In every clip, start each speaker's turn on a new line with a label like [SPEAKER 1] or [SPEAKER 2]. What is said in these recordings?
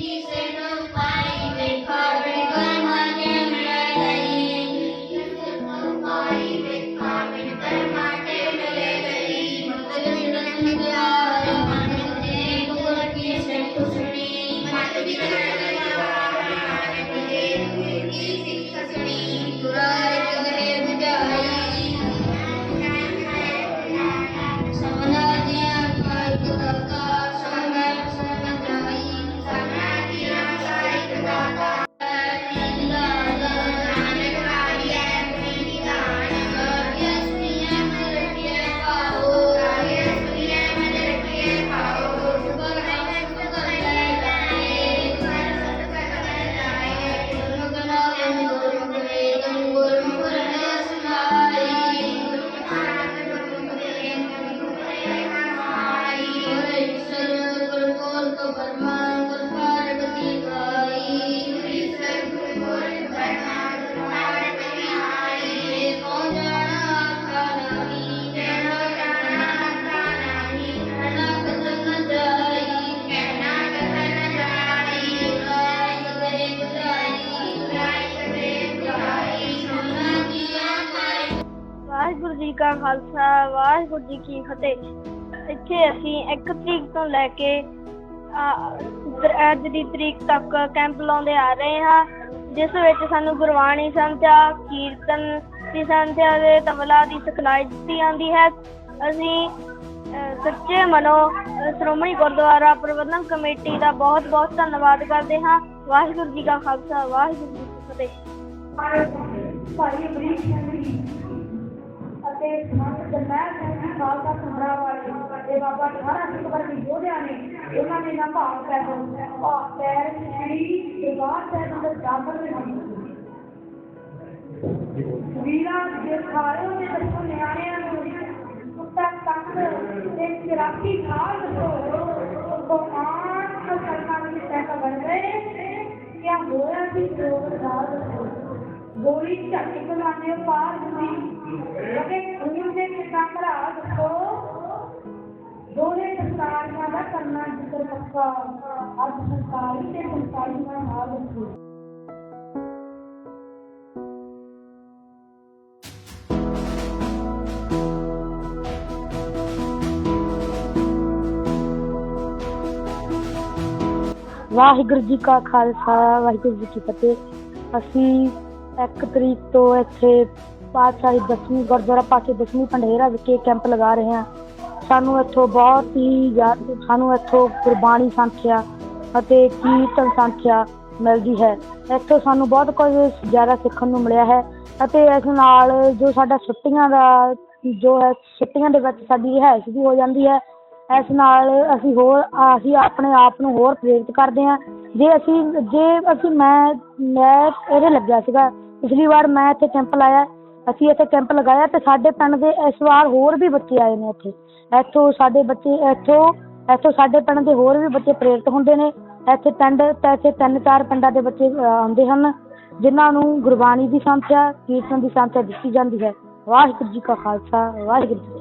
[SPEAKER 1] ਕਿਸੇ ਨੂੰ
[SPEAKER 2] ਵਾਹਿਗੁਰੂ ਖਾਲਸਾ, ਵਾਹਿਗੁਰੂ ਜੀ ਕੀ ਫਤਿਹ। ਇੱਥੇ ਅਸੀਂ 1 ਤਰੀਕ ਤੋਂ ਲੈ ਕੇ ਅੱਜ ਦੀ ਤਰੀਕ ਤੱਕ ਕੈਂਪ ਲਾਉਂਦੇ ਆ ਰਹੇ ਹਾਂ। ਜਿਸ ਵਿੱਚ ਸਾਨੂੰ ਗੁਰਬਾਣੀ ਸੰਧਿਆ, ਕੀਰਤਨ ਦੀ ਸੰਧਿਆ ਦੇ ਤਬਲਾ ਦੀ ਸਿਖਲਾਈ ਦਿੱਤੀ ਜਾਂਦੀ ਹੈ। ਅਸੀਂ ਸੱਚੇ ਮਨੋ ਸ਼੍ਰੋਮਣੀ ਗੁਰਦੁਆਰਾ ਪ੍ਰਬੰਧਕ ਕਮੇਟੀ ਦਾ ਬਹੁਤ ਬਹੁਤ ਧੰਨਵਾਦ ਕਰਦੇ ਹਾਂ। ਵਾਹਿਗੁਰੂ ਜੀ ਕਾ ਖਾਲਸਾ, ਵਾਹਿਗੁਰੂ ਜੀ ਕੀ ਫਤਿਹ।
[SPEAKER 3] ਭਾਈ ਅਮਰੀਕ ਸਿੰਘ ਜੀ ਅਤੇ ਸੰਤ ਜਰਨੈਲ ਸਿੰਘ ਜੀ ਖਾਲਸਾ ਸਮਰਾ ਵਾਲੇ ਤੇ ਬਾਬਾ ਠਾਰਾ ਸਿੰਘ ਵਰਗੇ ਯੋਧਿਆਂ ਨੇ ਉਹਨਾਂ ਨੇ ਨਾ ਭਾਵ ਪੈਰ ਭਾਵ ਪੈਰ ਸ੍ਰੀ ਦਰਬਾਰ ਸਾਹਿਬ ਦੇ ਦਾਖਲ ਨਹੀਂ ਵੀਰਾਂ ਦੇ ਖਾਲਿਓ ਦੇ ਦੱਸੋ ਨਿਆਣਿਆਂ ਨੂੰ ਕੁੱਤਾ ਤੱਕ ਤੇ ਚਰਾਕੀ ਖਾਲ ਦੱਸੋ ਕੁਮਾਨ ਸਰਕਾਰ ਦੇ ਤਹਿਤ ਬਣ ਗਏ ਕਿਆ ਹੋਇਆ ਸੀ ਪ੍ਰੋਗ ਦਾ ਦੱਸੋ ਗੋਲੀ ਝੱਟ ਬੁਲਾਣੇ ਪਾਰ ਹੁੰਦੀ ਲਗੇ ਖੂਨ ਦੇ ਕਿੰਨਾ ਭਰਾ ਦੱਸੋ? ਦੋਨੇ ਸੰਸਾਰੀਆਂ ਦਾ ਕਰਨਾ ਜ਼ਿਕਰ ਪੱਕਾ। ਅੱਜ ਸੰਸਾਰੀ ਤੇ ਸੰਸਾਰੀ ਦਾ ਹਾਲ ਦੱਸੋ।
[SPEAKER 4] ਵਾਹਿਗੁਰੂ ਜੀ ਕਾ ਖਾਲਸਾ, ਵਾਹਿਗੁਰੂ ਜੀ ਕੀ ਫਤਿਹ। ਅਸੀਂ 1 ਤਰੀਕ ਤੋਂ ਇੱਥੇ ਪਾਤਸ਼ਾਹੀ ਦਸਵੀਂ, ਗੁਰਦੁਆਰਾ ਪਾਕੇ ਦਸਵੀਂ ਪੰਡੇਰਾ ਵਿਖੇ ਕੈਂਪ ਲਗਾ ਰਹੇ ਹਾਂ। ਸਾਨੂੰ ਇੱਥੋਂ ਬਹੁਤ ਹੀ ਜ਼ਿਆ- ਸਾਨੂੰ ਇੱਥੋਂ ਗੁਰਬਾਣੀ ਸੰਖਿਆ ਅਤੇ ਕੀਰਤਨ ਸੰਖਿਆ ਮਿਲਦੀ ਹੈ। ਇੱਥੋਂ ਸਾਨੂੰ ਬਹੁਤ ਕੁਝ ਜ਼ਿਆਦਾ ਸਿੱਖਣ ਨੂੰ ਮਿਲਿਆ ਹੈ ਅਤੇ ਇਸ ਨਾਲ ਜੋ ਸਾਡਾ ਛੁੱਟੀਆਂ ਦਾ, ਜੋ ਹੈ, ਛੁੱਟੀਆਂ ਦੇ ਵਿੱਚ ਸਾਡੀ ਰਿਹਾਇਸ਼ ਵੀ ਹੋ ਜਾਂਦੀ ਹੈ। ਇਸ ਨਾਲ ਅਸੀਂ ਹੋਰ, ਅਸੀਂ ਆਪਣੇ ਆਪ ਨੂੰ ਹੋਰ ਪ੍ਰੇਰਿਤ ਕਰਦੇ ਹਾਂ। ਜੇ ਅਸੀਂ ਜੇ ਅਸੀਂ, ਮੈਂ ਮੈਂ ਇਹਦੇ ਲੱਗਿਆ ਸੀਗਾ ਪਿਛਲੀ ਵਾਰ ਮੈਂ ਇੱਥੇ ਕੈਂਪ ਲਾਇਆ, ਅਸੀਂ ਇੱਥੇ ਕੈਂਪ ਲਗਾਇਆ ਤੇ ਸਾਡੇ ਪਿੰਡ ਦੇ ਇਸ ਵਾਰ ਹੋਰ ਵੀ ਬੱਚੇ ਆਏ ਨੇ ਇੱਥੇ। ਇੱਥੋਂ ਸਾਡੇ ਬੱਚੇ, ਇੱਥੋਂ ਇੱਥੋਂ ਸਾਡੇ ਪਿੰਡ ਦੇ ਹੋਰ ਵੀ ਬੱਚੇ ਪ੍ਰੇਰਿਤ ਹੁੰਦੇ ਨੇ। ਇੱਥੇ ਪਿੰਡ ਤੇ ਇੱਥੇ ਤਿੰਨ ਚਾਰ ਪਿੰਡਾਂ ਦੇ ਬੱਚੇ ਆਉਂਦੇ ਹਨ, ਜਿਨ੍ਹਾਂ ਨੂੰ ਗੁਰਬਾਣੀ ਦੀ ਸੰਥਿਆ, ਕੀਰਤਨ ਦੀ ਸੰਥਿਆ ਦਿੱਤੀ ਜਾਂਦੀ ਹੈ। ਵਾਹਿਗੁਰੂ ਜੀ ਕਾ ਖਾਲਸਾ, ਵਾਹਿਗੁਰੂ ਜੀ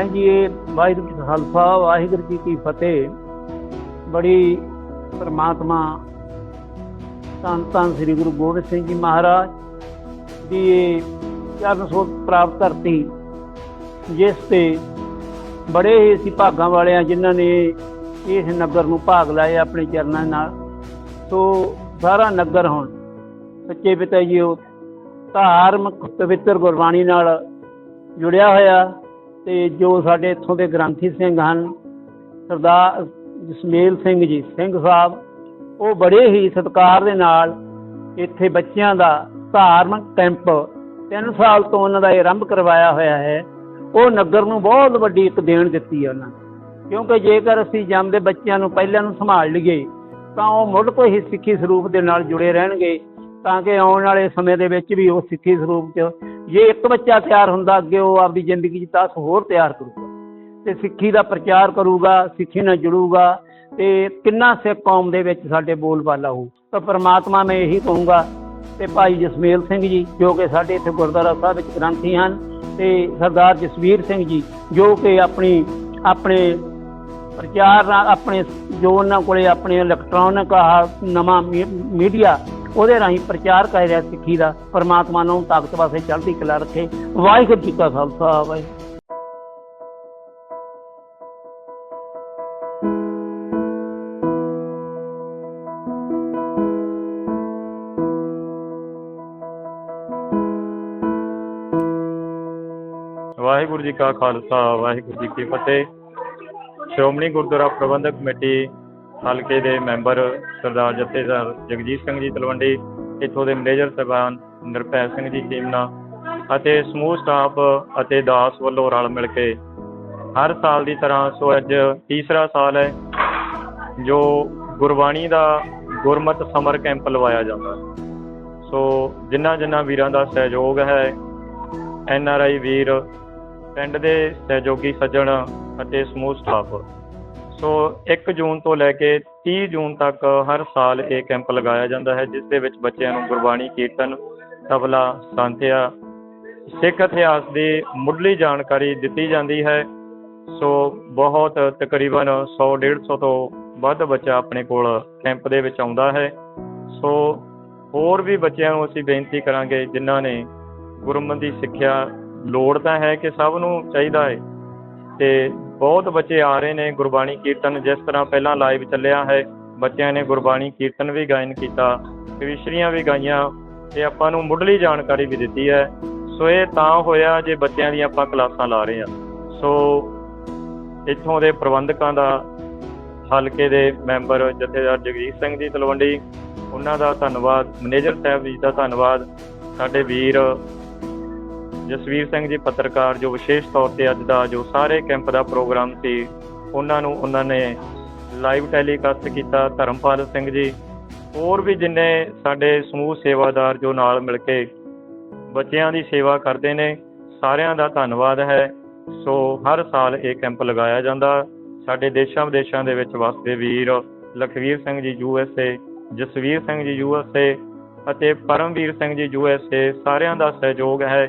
[SPEAKER 5] ਮੈਂ ਜੀ, ਇਹ ਵਾਹਿਗੁਰੂ ਜੀ ਖਾਲਸਾ, ਵਾਹਿਗੁਰੂ ਜੀ ਕੀ ਫਤਿਹ। ਬੜੀ ਪਰਮਾਤਮਾ ਧੰਨ ਧੰਨ ਸ੍ਰੀ ਗੁਰੂ ਗੋਬਿੰਦ ਸਿੰਘ ਜੀ ਮਹਾਰਾਜ ਦੀ ਇਹ ਚਰਨ ਸੋਤ ਪ੍ਰਾਪਤ ਧਰਤੀ, ਜਿਸ ਤੇ ਬੜੇ ਹੀ ਅਸੀਂ ਭਾਗਾਂ ਵਾਲੇ ਆ ਜਿਨ੍ਹਾਂ ਨੇ ਇਸ ਨਗਰ ਨੂੰ ਭਾਗ ਲਾਏ ਆਪਣੇ ਚਰਨਾਂ ਨਾਲ। ਸੋ ਸਾਰਾ ਨਗਰ ਹੁਣ ਸੱਚੇ ਪਿਤਾ ਜੀ, ਉਹ ਧਾਰਮਿਕ ਪਵਿੱਤਰ ਗੁਰਬਾਣੀ ਨਾਲ ਜੁੜਿਆ ਹੋਇਆ। ਤੇ ਜੋ ਸਾਡੇ ਇੱਥੋਂ ਦੇ ਗ੍ਰੰਥੀ ਸਿੰਘ ਹਨ, ਸਰਦਾਰ ਜਸਮੇਲ ਸਿੰਘ ਜੀ, ਸਿੰਘ ਸਾਹਿਬ, ਉਹ ਬੜੇ ਹੀ ਸਤਿਕਾਰ ਦੇ ਨਾਲ ਇੱਥੇ ਬੱਚਿਆਂ ਦਾ ਧਾਰਮਿਕ ਕੈਂਪ 3 ਸਾਲ ਤੋਂ ਉਹਨਾਂ ਦਾ ਇਹ ਆਰੰਭ ਕਰਵਾਇਆ ਹੋਇਆ ਹੈ। ਉਹ ਨਗਰ ਨੂੰ ਬਹੁਤ ਵੱਡੀ ਇੱਕ ਦੇਣ ਦਿੱਤੀ ਹੈ ਉਹਨਾਂ ਨੇ। ਕਿਉਂਕਿ ਜੇਕਰ ਅਸੀਂ ਜੰਮਦੇ ਬੱਚਿਆਂ ਨੂੰ ਪਹਿਲਾਂ ਨੂੰ ਸੰਭਾਲ ਲਈਏ, ਤਾਂ ਉਹ ਮੁੱਢ ਤੋਂ ਹੀ ਸਿੱਖੀ ਸਰੂਪ ਦੇ ਨਾਲ ਜੁੜੇ ਰਹਿਣਗੇ, ਤਾਂ ਕਿ ਆਉਣ ਵਾਲੇ ਸਮੇਂ ਦੇ ਵਿੱਚ ਵੀ ਉਹ ਸਿੱਖੀ ਸਰੂਪ 'ਚ ਜੇ ਇੱਕ ਬੱਚਾ ਤਿਆਰ ਹੁੰਦਾ ਅੱਗੇ, ਉਹ ਆਪਦੀ ਜ਼ਿੰਦਗੀ 'ਚ 10 ਹੋਰ ਤਿਆਰ ਕਰੂਗਾ। ਤੇ ਸਿੱਖੀ ਦਾ ਪ੍ਰਚਾਰ ਕਰੂਗਾ, ਸਿੱਖੀ ਨਾਲ ਜੁੜੂਗਾ, ਤੇ ਕਿੰਨਾ ਸਿੱਖ ਕੌਮ ਦੇ ਵਿੱਚ ਸਾਡੇ ਬੋਲਬਾਲਾ ਹੋਊ। ਤਾਂ ਪ੍ਰਮਾਤਮਾ ਮੈਂ ਇਹੀ ਕਹੂੰਗਾ, ਤੇ ਭਾਈ ਜਸਮੇਲ ਸਿੰਘ ਜੀ, ਜੋ ਕਿ ਸਾਡੇ ਇੱਥੇ ਗੁਰਦੁਆਰਾ ਸਾਹਿਬ ਵਿੱਚ ਗ੍ਰੰਥੀ ਹਨ, ਤੇ ਸਰਦਾਰ ਜਸਵੀਰ ਸਿੰਘ ਜੀ, ਜੋ ਕਿ ਆਪਣੀ, ਆਪਣੇ ਪ੍ਰਚਾਰ ਨਾਲ, ਆਪਣੇ ਜੋ ਉਹਨਾਂ ਕੋਲੇ ਆਪਣੇ ਇਲੈਕਟ੍ਰੋਨਿਕ ਆਹ ਨਵਾਂ ਮੀ- ਮੀਡੀਆ ਉਹਦੇ ਰਾਹੀਂ ਪ੍ਰਚਾਰ ਕਰ ਰਿਹਾ ਸਿੱਖੀ ਦਾ, ਪਰਮਾਤਮਾ ਨੂੰ ਤਾਕਤ ਵਾਸਤੇ ਚੜ੍ਹਦੀ ਕਲਾ ਰੱਖੇ। ਵਾਹਿਗੁਰੂ ਜੀ ਕਾ ਖਾਲਸਾ ਵਾਹਿਗੁਰੂ
[SPEAKER 6] ਵਾਹਿਗੁਰੂ ਜੀ ਕਾ ਖਾਲਸਾ, ਵਾਹਿਗੁਰੂ ਜੀ ਕੀ ਫਤਿਹ। ਸ਼੍ਰੋਮਣੀ ਗੁਰਦੁਆਰਾ ਪ੍ਰਬੰਧਕ ਕਮੇਟੀ ਹਲਕੇ ਦੇ ਮੈਂਬਰ ਸਰਦਾਰ ਜਥੇਦਾਰ ਜਗਜੀਤ ਸਿੰਘ ਜੀ ਤਲਵੰਡੀ, ਇੱਥੋਂ ਦੇ ਮੈਨੇਜਰ ਸਾਹਿਬਾਨ ਨਿਰਭੈ ਸਿੰਘ ਜੀ ਚੀਮਨਾ ਅਤੇ ਸਮੂਹ ਸਟਾਫ ਅਤੇ ਦਾਸ ਵੱਲੋਂ ਰਲ ਮਿਲ ਕੇ ਹਰ ਸਾਲ ਦੀ ਤਰ੍ਹਾਂ ਸੋ ਅੱਜ ਤੀਸਰਾ ਸਾਲ ਹੈ, ਜੋ ਗੁਰਬਾਣੀ ਦਾ ਗੁਰਮਤ ਸਮਰ ਕੈਂਪ ਲਵਾਇਆ ਜਾਂਦਾ ਸੋ ਜਿਨ੍ਹਾਂ ਜਿਨ੍ਹਾਂ ਵੀਰਾਂ ਦਾ ਸਹਿਯੋਗ ਹੈ, ਐਨ ਆਰ ਆਈ ਵੀਰ, ਪਿੰਡ ਦੇ ਸਹਿਯੋਗੀ ਸੱਜਣ ਅਤੇ ਸਮੂਹ ਸਟਾਫ। ਸੋ 1 ਜੂਨ ਤੋਂ ਲੈ ਕੇ 30 ਜੂਨ ਤੱਕ ਹਰ ਸਾਲ ਇਹ ਕੈਂਪ ਲਗਾਇਆ ਜਾਂਦਾ ਹੈ, ਜਿਸ ਦੇ ਵਿੱਚ ਬੱਚਿਆਂ ਨੂੰ ਗੁਰਬਾਣੀ, ਕੀਰਤਨ, ਤਬਲਾ ਸੰਥਿਆ ਸਿੱਖ ਇਤਿਹਾਸ ਦੀ ਮੁੱਢਲੀ ਜਾਣਕਾਰੀ ਦਿੱਤੀ ਜਾਂਦੀ ਹੈ। ਸੋ ਬਹੁਤ ਤਕਰੀਬਨ 100 150 ਤੋਂ ਵੱਧ ਬੱਚਾ ਆਪਣੇ ਕੋਲ ਕੈਂਪ ਦੇ ਵਿੱਚ ਆਉਂਦਾ ਹੈ। ਸੋ ਹੋਰ ਵੀ ਬੱਚਿਆਂ ਨੂੰ ਅਸੀਂ ਬੇਨਤੀ ਕਰਾਂਗੇ, ਜਿਨ੍ਹਾਂ ਨੇ ਗੁਰਮਤਿ ਦੀ ਸਿੱਖਿਆ, ਲੋੜ ਤਾਂ ਹੈ ਕਿ ਸਭ ਨੂੰ ਚਾਹੀਦਾ ਹੈ। ਤੇ ਬਹੁਤ ਬੱਚੇ ਆ ਰਹੇ ਨੇ ਗੁਰਬਾਣੀ ਕੀਰਤਨ, ਜਿਸ ਤਰ੍ਹਾਂ ਪਹਿਲਾਂ ਲਾਈਵ ਚੱਲਿਆ ਹੈ, ਬੱਚਿਆਂ ਨੇ ਗੁਰਬਾਣੀ ਕੀਰਤਨ ਵੀ ਗਾਇਨ ਕੀਤਾ, ਕਵਿਸ਼ਰੀਆਂ ਵੀ ਗਾਈਆਂ, ਤੇ ਆਪਾਂ ਨੂੰ ਮੁੱਢਲੀ ਜਾਣਕਾਰੀ ਵੀ ਦਿੱਤੀ ਹੈ। ਸੋ ਇਹ ਤਾਂ ਹੋਇਆ ਜੇ ਬੱਚਿਆਂ ਦੀਆਂ ਆਪਾਂ ਕਲਾਸਾਂ ਲਾ ਰਹੇ ਹਾਂ। ਸੋ ਇੱਥੋਂ ਦੇ ਪ੍ਰਬੰਧਕਾਂ ਦਾ, ਹਲਕੇ ਦੇ ਮੈਂਬਰ ਜਥੇਦਾਰ ਜਗਜੀਤ ਸਿੰਘ ਜੀ ਤਲਵੰਡੀ, ਉਹਨਾਂ ਦਾ ਧੰਨਵਾਦ, ਮੈਨੇਜਰ ਸਾਹਿਬ ਜੀ ਦਾ ਧੰਨਵਾਦ, ਸਾਡੇ ਵੀਰ ਜਸਵੀਰ ਸਿੰਘ ਜੀ ਪੱਤਰਕਾਰ ਜੋ ਵਿਸ਼ੇਸ਼ ਤੌਰ ਤੇ ਅੱਜ ਦਾ ਜੋ ਸਾਰੇ ਕੈਂਪ ਦਾ ਪ੍ਰੋਗਰਾਮ ਸੀ, ਉਹਨਾਂ ਨੂੰ ਉਹਨਾਂ ਨੇ ਲਾਈਵ ਟੈਲੀਕਾਸਟ ਕੀਤਾ, ਧਰਮਪਾਲ ਸਿੰਘ ਜੀ, ਹੋਰ ਵੀ ਜਿੰਨੇ ਸਾਡੇ ਸਮੂਹ ਸੇਵਾਦਾਰ ਜੋ ਨਾਲ ਮਿਲ ਕੇ ਬੱਚਿਆਂ ਦੀ ਸੇਵਾ ਕਰਦੇ ਨੇ, ਸਾਰਿਆਂ ਦਾ ਧੰਨਵਾਦ ਹੈ। ਸੋ ਹਰ ਸਾਲ ਇਹ ਕੈਂਪ ਲਗਾਇਆ ਜਾਂਦਾ। ਸਾਡੇ ਦੇਸ਼ਾਂ ਵਿਦੇਸ਼ਾਂ ਦੇ ਵਿੱਚ ਵਸਦੇ ਵੀਰ Lakhvir Singh ji U S A, Jasvir Singh ji U S ਏ ਅਤੇ ਪਰਮਵੀਰ ਸਿੰਘ ਜੀ ਯੂ ਐਸ ਏ, ਸਾਰਿਆਂ ਦਾ ਸਹਿਯੋਗ ਹੈ।